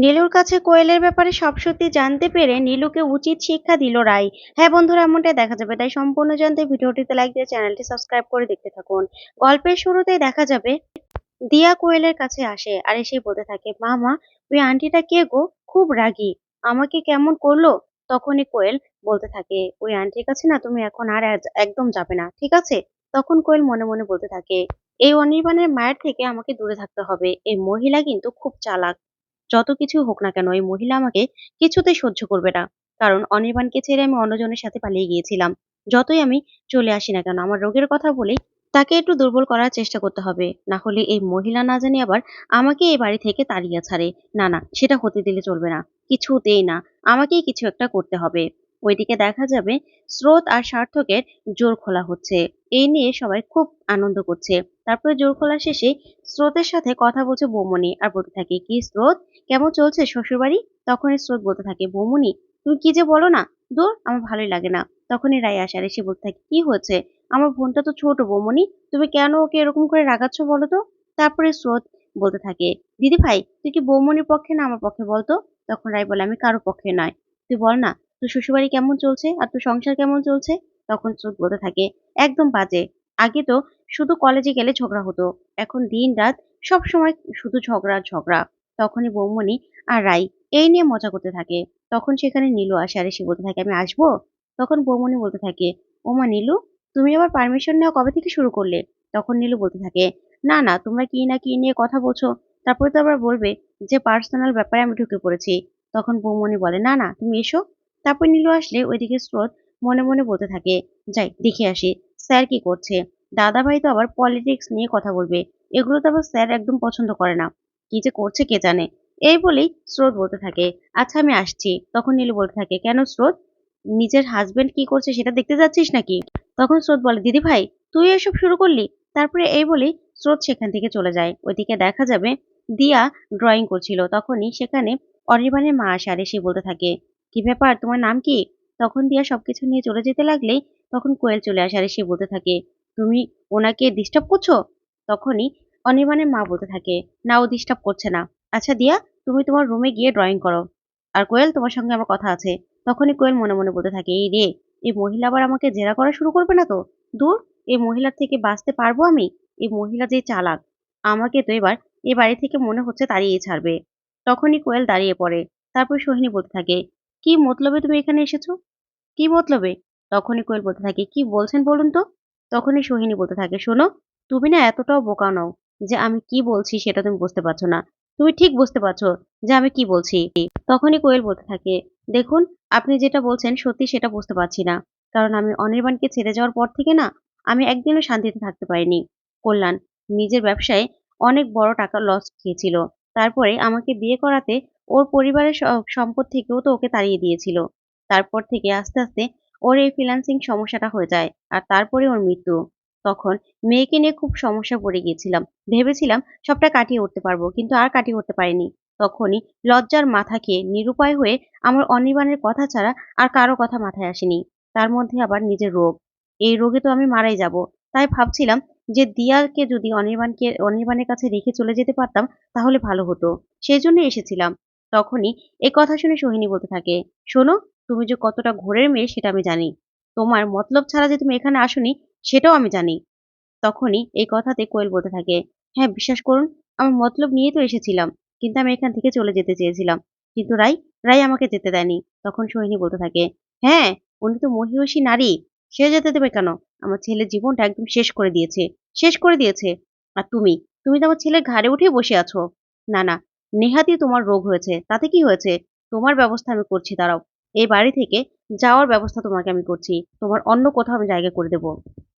নীলুর কাছে কোয়েলের ব্যাপারে সব সত্যি জানতে পেরে নীলুকে উচিত শিক্ষা দিল রাই। হ্যাঁ বন্ধুরা, এমনটাই দেখা যাবে। তাই সম্পূর্ণ জানতে ভিডিওটিতে লাইক দিয়ে চ্যানেলটি সাবস্ক্রাইব করে দেখতে থাকুন। গল্পের শুরুতেই দেখা যাবে, দিয়া কোয়েলের কাছে আসে আর এসে বলতে থাকে মা মা ওই আন্টিটা কে গো? খুব রাগী। আমাকে কেমন করল? তখনই কোয়েল বলতে থাকে, ওই আন্টির কাছে না তুমি এখন আর এক- একদম যাবে না, ঠিক আছে? তখন কোয়েল মনে মনে বলতে থাকে, এই অনির্বাণের মায়ের থেকে আমাকে দূরে থাকতে হবে। এই মহিলা কিন্তু খুব চালাক। যত কিছু হোক না কেন, এই মহিলা আমাকে কিছুতেই সহ্য করবে না। কারণ অনির্বাণকে ছেড়ে আমি অন্যজনের সাথে পালিয়ে গিয়েছিলাম। যতই আমি চলে আসি না কেন, আমার রোগের কথা বলেই তাকে একটু দুর্বল করার চেষ্টা করতে হবে। না হলে এই মহিলা না জানি আবার আমাকে এই বাড়ি থেকে তাড়িয়ে ছাড়ে। না না, সেটা হতে দিলে চলবে না। কিছুতেই না, আমাকেই কিছু একটা করতে হবে। ওইদিকে দেখা যাবে, স্রোত আর সার্থকের জোর খোলা হচ্ছে। এই নিয়ে সবাই খুব আনন্দ করছে। তারপরে জোর খোলা শেষে স্রোতের সাথে কথা বলছে বৌমনি আর বলতে থাকে, কি স্রোত? কেমন চলছে শ্বশুরবাড়ি? তখনই স্রোত বলতে থাকে বৌমনি তুমি কি যে বলো না? দূর, আমার ভালোই লাগে না। তখনই রায় আসে আর এসে বলতে থাকে, কি হয়েছে আমার বোনটা তো ছোট বৌমনি তুমি কেন ওকে এরকম করে রাগাচ্ছ বলো তো? তারপরে স্রোত বলতে থাকে, দিদি ভাই, তুই কি বৌমনির পক্ষে না আমার পক্ষে বলতো? তখন রায় বলে, আমি কারও পক্ষে নয়। তুই বল না, তোর শ্বশুরবাড়ি কেমন চলছে আর তোর সংসার কেমন চলছে? তখন স্রোত বলতে থাকে, একদম বাজে। আগে তো শুধু কলেজে গেলে ঝগড়া হতো। এখন দিন রাত সব সময় শুধু ঝগড়া ঝগড়া। তখনই বৌমনি আর রাই এই নিয়ে মজা করতে থাকে। তখন সেখানে নীলু আসে আর এসে বলতে থাকে, আমি আসব? তখন বৌমনি বলতে থাকে ওমা নীলু, তুমি আবার পারমিশন নেওয়া কবে থেকে শুরু করলে? তখন নীলু বলতে থাকে, না না, তোমরা কি না কি নিয়ে কথা বলছো? তারপরে তো আবার বলবে যে পার্সোনাল ব্যাপারে আমি ঢুকে পড়েছি। তখন বৌমনি বলে, না না, তুমি এসো। তারপর নীলু আসলে ওইদিকে স্রোত মনে মনে বলতে থাকে, যাই, দেখে আসি। স্যার কি করছে? দাদা ভাই তো আবার পলিটিক্স নিয়ে কথা বলবে। এগুলো তো আবার স্যার একদম পছন্দ করে না। কি যে করছে কে জানে? এই বলেই স্রোত বলতে থাকে। আচ্ছা আমি আসছি। তখন নীলু বলতে থাকে, কেন স্রোত? নিজের হাজবেন্ড কি করছে সেটা দেখতে যাচ্ছিস নাকি? তখন স্রোত বলে দিদি ভাই তুই এসব শুরু করলি? তারপরে এই বলেই স্রোত সেখান থেকে চলে যায়। ওইদিকে দেখা যাবে দিয়া ড্রয়িং করছিল। তখনই সেখানে অনির্বাণের মা আসে আর এসে বলতে থাকে, কি ব্যাপার? তোমার নাম কি? তখন দিয়া সবকিছু নিয়ে চলে যেতে লাগলেই তখন কোয়েল চলে আসে আর এসে বলতে থাকে তুমি ওনাকে ডিস্টার্ব করছ? তখনই অনির্বাণের মা বলতে থাকে, না, ও ডিস্টার্ব করছে না। আচ্ছা দিয়া, তুমি তোমার রুমে গিয়ে ড্রয়িং করো। আর কোয়েল, তোমার সঙ্গে আমার কথা আছে। তখনই কোয়েল মনে মনে বলতে থাকে, এই রে, এই মহিলা আবার আমাকে জেরা করা শুরু করবে না তো? দূর, এই মহিলার থেকে বাঁচতে পারব আমি? এই মহিলা যে চালাক, আমাকে তো এবার এ বাড়ি থেকে মনে হচ্ছে তাড়িয়ে ছাড়বে। তখনই কোয়েল দাঁড়িয়ে পড়ে। তারপর সোহিনী বলতে থাকে, কি মতলবে তুমি এখানে এসেছ? কি মতলবে? তখনই কোয়েল বলতে থাকে, কি বলছেন বলুন তো? তখনই সোহিনী বলতে থাকে, শোনো, তুমি না এতটাও বোকা নও যে আমি কি বলছি সেটা তুমি বুঝতে পারছ না। তুমি ঠিক বুঝতে পারছ যে আমি কি বলছি। তখনই কোয়েল বলতে থাকে, দেখুন, আপনি যেটা বলছেন সত্যি সেটা বুঝতে পারছি না। কারণ আমি অনির্বাণকে ছেড়ে যাওয়ার পর থেকে না আমি একদিনও শান্তিতে থাকতে পারিনি। কল্যাণ, নিজের ব্যবসায় অনেক বড় টাকা লস খেয়েছিল। তারপরে আমাকে বিয়ে করাতে ওর পরিবারের সম্পদ থেকেও তো ওকে তাড়িয়ে দিয়েছিল। তারপর থেকে আস্তে আস্তে ওর এই ফিনান্সিং সমস্যাটা হয়ে যায় আর তারপরে ওর মৃত্যু। তখন মেয়েকে নিয়ে খুব সমস্যা পড়ে গিয়েছিলাম। ভেবেছিলাম সবটা কাটিয়ে উঠতে পারব, কিন্তু আর কাটিয়ে উঠতে পারিনি। তখনই লজ্জার মাথা খেয়ে নিরুপায় হয়ে আমার অনির্বাণের কথা ছাড়া আর কারও কথা মাথায় আসেনি। তার মধ্যে আবার নিজের রোগ। এই রোগে তো আমি মারাই যাব। তাই ভাবছিলাম যে দিয়াকে যদি অনির্বাণকে, অনির্বাণের কাছে রেখে চলে যেতে পারতাম, তাহলে ভালো হতো। সেই জন্য এসেছিলাম। তখনই এই কথা শুনে সোহিনী বলতে থাকে, শোনো তুমি যে কতটা ঘোরের মেয়ে সেটা আমি জানি। তোমার মতলব ছাড়া যে তুমি এখানে আসোনি, সেটাও আমি জানি। তখনই এই কথাতে কোয়েল বলতে থাকে হ্যাঁ বিশ্বাস করুন, আমার মতলব নিয়েই তো এসেছিলাম, কিন্তু আমি এখান থেকে চলে যেতে চেয়েছিলাম। কিন্তু রাই রাই আমাকে যেতে দেয়নি। তখন সোহিনী বলতে থাকে হ্যাঁ উনি তো মহিষী নারী, সে যেতে দেবে কেন? আমার ছেলের জীবনটা একদম শেষ করে দিয়েছে, শেষ করে দিয়েছে। আর তুমি তুমি তো আমার ছেলের ঘাড়ে উঠে বসে আছো। না না নেহাতি তোমার রোগ হয়েছে, তাতে কি হয়েছে? তোমার ব্যবস্থা আমি করছি, দাঁড়াও। এই বাড়ি থেকে যাওয়ার ব্যবস্থা তোমাকে আমি করছি। তোমার অন্য কোথাও আমি জায়গা করে দেবো।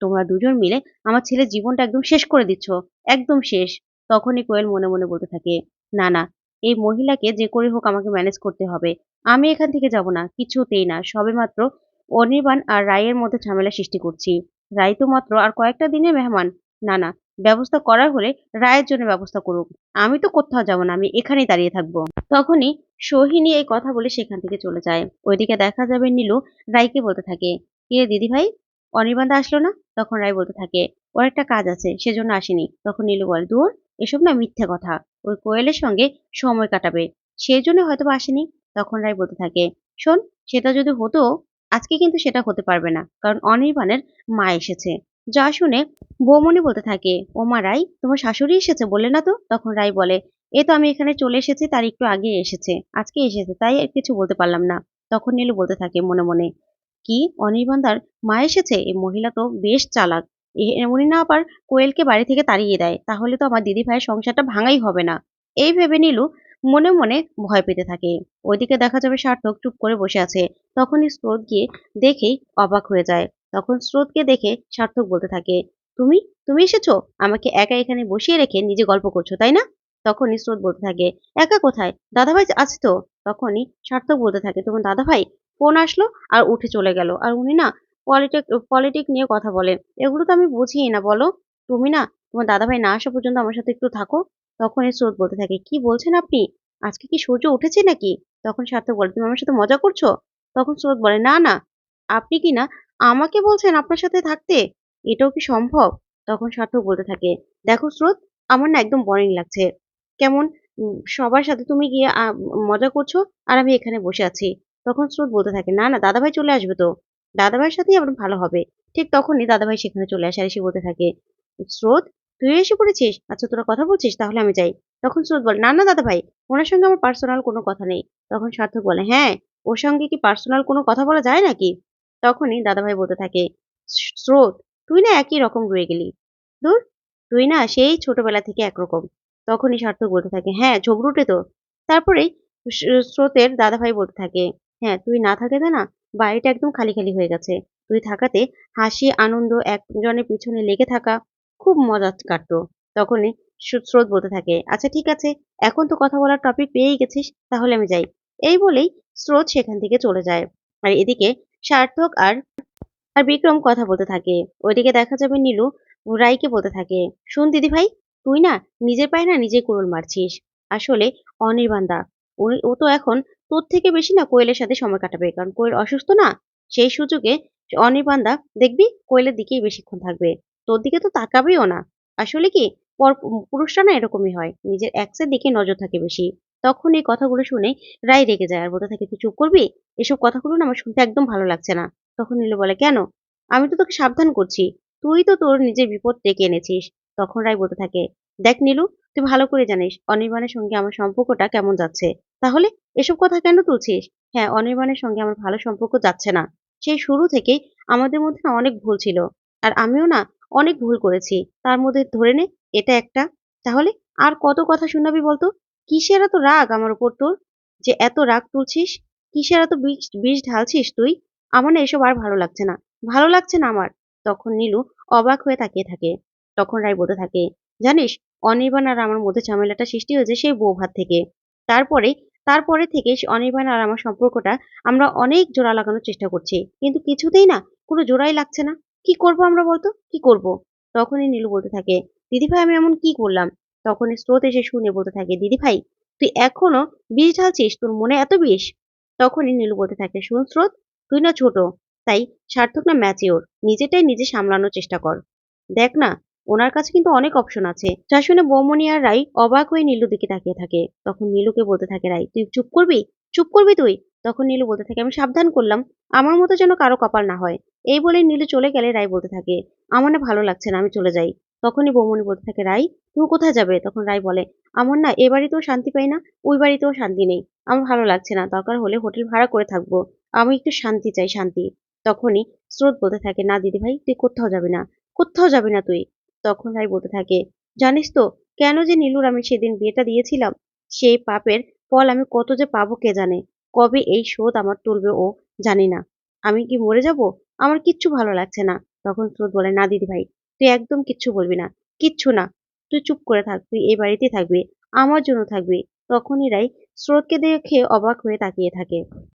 তোমরা দুজন মিলে আমার ছেলের জীবনটা একদম শেষ করে দিচ্ছ। একদম শেষ। তখনই কোয়েল মনে মনে বলতে থাকে, না না, এই মহিলাকে যে করে হোক আমাকে ম্যানেজ করতে হবে। আমি এখান থেকে যাব না, কিছুতেই না। সবে মাত্র অনির্বাণ আর রায়ের মধ্যে ঝামেলা সৃষ্টি করছি। রায় তো মাত্র আর কয়েকটা দিনে মেহমান। না না ব্যবস্থা করার হলে রায়ের জন্য ব্যবস্থা করুক। আমি তো কোথাও যাব না, আমি এখানেই দাঁড়িয়ে থাকব। তখনই সোহিনী এই কথা বলে সেখান থেকে চলে যায়। ওইদিকে দেখা যাবে নীলু রায়কে বলতে থাকে, কে দিদি ভাই? অনির্বাণদা আসলো না? তখন রায় বলতে থাকে, ওর একটা কাজ আছে, সেজন্য আসেনি। তখন নীলু বলে, দূর, এসব না মিথ্যে কথা। ওই কোয়েলের সঙ্গে সময় কাটাবে। সেই জন্য হয়তো আসেনি। তখন রায় বলতে থাকে, শোন, সেটা যদি হতো, আজকে কিন্তু সেটা হতে পারবে না, কারণ অনির্বাণের মা এসেছে। যা শুনে বৌমনি বলতে থাকে, ও মা রাই, তোমার শাশুড়ি এসেছে বললে না তো? তখন রাই বলে, এ তো আমি এখানে চলে এসেছি, তার একটু আগে এসেছে, আজকে এসেছে, তাই আর কিছু বলতে পারলাম না। তখন নীলু বলতে থাকে মনে মনে, কি অনির্বাণদার মা এসেছে? এই মহিলা তো বেশ চালাক, এ- এমনই না আবার কোয়েলকে বাড়ি থেকে তাড়িয়ে দেয়, তাহলে তো আমার দিদি ভাইয়ের সংসারটা ভাঙাই হবে না? এই ভেবে নীলু মনে মনে ভয় পেতে থাকে, ওইদিকে দেখা যাবে সার্থক চুপ করে বসে আছে, তখনই স্রোত গিয়ে দেখেই অবাক হয়ে যায়। তখন স্রোতকে দেখে সার্থক বলতে থাকে, তুমি? তুমি এসেছ? আমাকে একা এখানে বসিয়ে রেখে নিজে গল্প করছ, তাই না? তখনই স্রোত বলতে থাকে, একা কোথায়? দাদাভাই আছে তো? তখনই সার্থক বলতে থাকে, তোমার দাদাভাই ফোন আসলো আর উঠে চলে গেল। আর উনি না পলিটিক পলিটিক নিয়ে কথা বলেন এগুলো তো আমি বুঝিই না, বলো? তুমি না তোমার দাদাভাই না আসা পর্যন্ত আমার সাথে একটু থাকো। তখনই স্রোত বলতে থাকে, কি বলছেন আপনি? আজকে কি সূর্য উঠেছে নাকি? তখন সার্থক বলে, তুমি আমার সাথে মজা করছ? তখন স্রোত বলে, না না, আপনি কি না আমাকে বলছেন আপনার সাথে থাকতে? এটাও কি সম্ভব? তখন সার্থক বলতে থাকে, দেখো স্রোত, আমার না একদম বোরিং লাগছে। কেমন? সবার সাথে তুমি গিয়ে মজা করছ আর আমি এখানে বসে আছি। তখন স্রোত বলতে থাকে, না না, দাদাভাই চলে আসবে তো। দাদাভাইয়ের সাথেই আমার ভালো হবে। ঠিক তখনই দাদাভাই সেখানে চলে আসে আর এসে বলতে থাকে, স্রোত, তুই এসে পড়েছিস? আচ্ছা তোরা কথা বলছিস? তাহলে আমি যাই। তখন স্রোত বলে, না না, দাদাভাই, ওনার সঙ্গে আমার পার্সোনাল কোনো কথা নেই। তখন সার্থক বলে হ্যাঁ ওর সঙ্গে কি পার্সোনাল কোনো কথা বলা যায় নাকি? তখনই দাদাভাই বলতে থাকে স্রোত, তুই না একই রকম রয়ে গেলি। দূর তুই না সেই ছোটবেলা থেকে একরকম। তখনই সার্থক বলতে থাকে হ্যাঁ ঝগড়ুটে তো। তারপরেই স্রোতের দাদাভাই বলতে থাকে হ্যাঁ তুই না থাকাতে না বাড়িটা একদম খালি খালি হয়ে গেছে। তুই থাকাতে হাসি, আনন্দ একজনের পিছনে লেগে থাকা খুব মজা কাটতো। তখনই স্রোত বলতে থাকে আচ্ছা ঠিক আছে, এখন তো কথা বলার টপিক পেয়েই গেছিস, তাহলে আমি যাই। এই বলেই স্রোত সেখান থেকে চলে যায়। আর এদিকে সার্থক আর আর বিক্রম কথা বলতে থাকে। ওইদিকে দেখা যাবে নীলু রাইকে বলতে থাকে, শোন দিদি ভাই, তুই না নিজের পায়ে না নিজে কুড়ুল মারছিস। আসলে অনির্বাণদা ও তো এখন তোর থেকে বেশি না কোয়েলের সাথে সময় কাটাবে। কারণ কোয়েল অসুস্থ না, সেই সুযোগে অনির্বাণদা দেখবি কোয়েলের দিকেই বেশিক্ষণ থাকবে। তোর দিকে তো তাকাবেও না। আসলে কি পর, পুরুষরা না এরকমই হয়। নিজের এক্সের দিকে নজর থাকে বেশি। তখন এই কথাগুলো শুনে রায় রেগে যায় আর বলতে থাকে, তুই চুপ করবি? এসব কথাগুলো না আমার শুনতে একদম ভালো লাগছে না। তখন নীলু বলে, কেন? আমি তো তোকে সাবধান করছি। তুই তো তোর নিজের বিপদ ডেকে এনেছিস। তখন রায় বলতে থাকে, দেখ নীলু, তুই ভালো করে জানিস, অনির্বাণের সঙ্গে আমার সম্পর্কটা কেমন যাচ্ছে। তাহলে এসব কথা কেন তুলছিস? হ্যাঁ অনির্বাণের সঙ্গে আমার ভালো সম্পর্ক যাচ্ছে না। সেই শুরু থেকেই আমাদের মধ্যে না অনেক ভুল ছিল। আর আমিও না অনেক ভুল করেছি। তার মধ্যে ধরে নে, এটা একটা। তাহলে আর কত কথা শোনাবি বলতো? কিসের এত রাগ আমার উপর তোর? যে এত রাগ তুলছিস? কিসের এত বিষ বিষ ঢালছিস তুই? আমার না এসব আর ভালো লাগছে না। ভালো লাগছে না আমার। তখন নীলু অবাক হয়ে তাকিয়ে থাকে। তখন রায় বলতে থাকে, জানিস, অনির্বাণ আর আমার মধ্যে ঝামেলাটা সৃষ্টি হয়েছে সেই বউ ভাত থেকে। তারপরে তারপরে থেকে অনির্বাণ আর আমার সম্পর্কটা আমরা অনেক জোড়া লাগানোর চেষ্টা করছি। কিন্তু কিছুতেই না কোনো জোড়াই লাগছে না। কি করব আমরা বলতো? কি করব? তখনই নীলু বলতে থাকে, দিদিভাই, আমি এমন কি করলাম? তখনই স্রোত এসে শুনে বলতে থাকে, দিদি ভাই, তুই এখনও বিষ ঢালছিস? তোর মনে এত বিষ? তখনই নীলু বলতে থাকে, শুন স্রোত, তুই না ছোট, তাই সার্থক না ম্যাচিওর নিজেটাই নিজে সামলানোর চেষ্টা কর। দেখ না, ওনার কাছে কিন্তু অনেক অপশন আছে। যা শুনে বৌমনি আর রাই অবাক হয়ে নীলুর দিকে তাকিয়ে থাকে। তখন নীলুকে বলতে থাকে, রাই, তুই চুপ করবি? চুপ করবি তুই? তখন নীলু বলতে থাকে, আমি সাবধান করলাম, আমার মতো যেন কারও কপাল না হয়। এই বলে নীলু চলে গেলে রাই বলতে থাকে, আমার না ভালো লাগছে না, আমি চলে যাই। তখনই বৌমনি বলতে থাকে, রাই, তুমি কোথায় যাবে? তখন রাই বলে, আমার না এ বাড়িতেও শান্তি পাই না, ওই বাড়িতেও শান্তি নেই। আমার ভালো লাগছে না, দরকার হলে হোটেল ভাড়া করে থাকব। আমি একটু শান্তি চাই, শান্তি। তখনই স্রোত বলতে থাকে, না দিদি ভাই, তুই কোথাও যাবি না, কোথাও যাবি না তুই? তখন রাই বলতে থাকে, জানিস তো, কেন যে নীলুর আমি সেদিন বিয়েটা দিয়েছিলাম? সেই পাপের ফল আমি কত যে পাবো কে জানে? কবে এই শোধ আমার তুলবে ও জানি না। আমি কি মরে যাব? আমার কিচ্ছু ভালো লাগছে না। তখন স্রোত বলে, না দিদি ভাই তুই একদম কিচ্ছু বলবি না। কিচ্ছু না। তুই চুপ করে থাকবি, এই বাড়িতে থাকবি, আমার জন্য থাকবি। তখনই রাই স্রোতকে দেখে অবাক হয়ে তাকিয়ে থাকে।